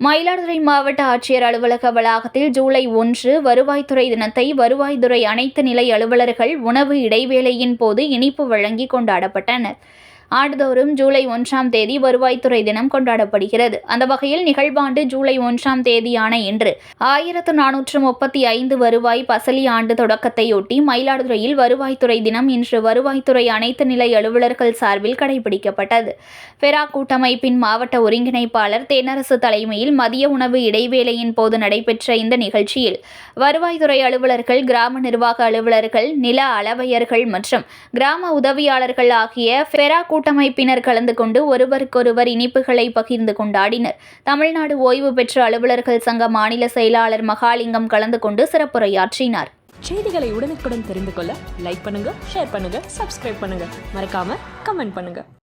மயிலாடுதுறை மாவட்ட ஆட்சியர் அலுவலக வளாகத்தில் ஜூலை ஒன்று வருவாய்த்துறை தினத்தை வருவாய்த்துறை அனைத்து நிலை அலுவலர்கள் உணவு இடைவேளையின் போது இனிப்பு வழங்கி கொண்டாடப்பட்டனர். ஆண்டுதோறும் ஜூலை ஒன்றாம் தேதி வருவாய்த்துறை தினம் கொண்டாடப்படுகிறது. அந்த வகையில் நிகழ்வாண்டு ஜூலை ஒன்றாம் தேதியான இன்று ஆயிரத்து நானூற்று முப்பத்தி ஐந்து வருவாய் பசலி ஆண்டு தொடக்கத்தையொட்டி மயிலாடுதுறையில் வருவாய்த்துறை தினம் இன்று வருவாய்த்துறை அனைத்து நிலை அலுவலர்கள் சார்பில் கடைபிடிக்கப்பட்டது. பெரா கூட்டமைப்பின் மாவட்ட ஒருங்கிணைப்பாளர் தென்னரசு தலைமையில் மதிய உணவு இடைவேளையின் போது நடைபெற்ற இந்த நிகழ்ச்சியில் வருவாய்த்துறை அலுவலர்கள் கிராம நிர்வாக அலுவலர்கள் நில அளவையர்கள் மற்றும் கிராம உதவியாளர்கள் ஆகிய பெரா கூட்டமைப்பினர் கலந்து கொண்டு ஒருவருக்கொருவர் இனிப்புகளை பகிர்ந்து கொண்டாடினர். தமிழ்நாடு ஓய்வு பெற்ற அலுவலர்கள் சங்க மாநில செயலாளர் மகாலிங்கம் கலந்து கொண்டு சிறப்புரையாற்றினார். செய்திகளை உடனுக்குடன் தெரிந்து கொள்ள லைக் பண்ணுங்க ஷேர் பண்ணுங்க சப்ஸ்கிரைப் பண்ணுங்க. மறக்காம கமெண்ட் பண்ணுங்க.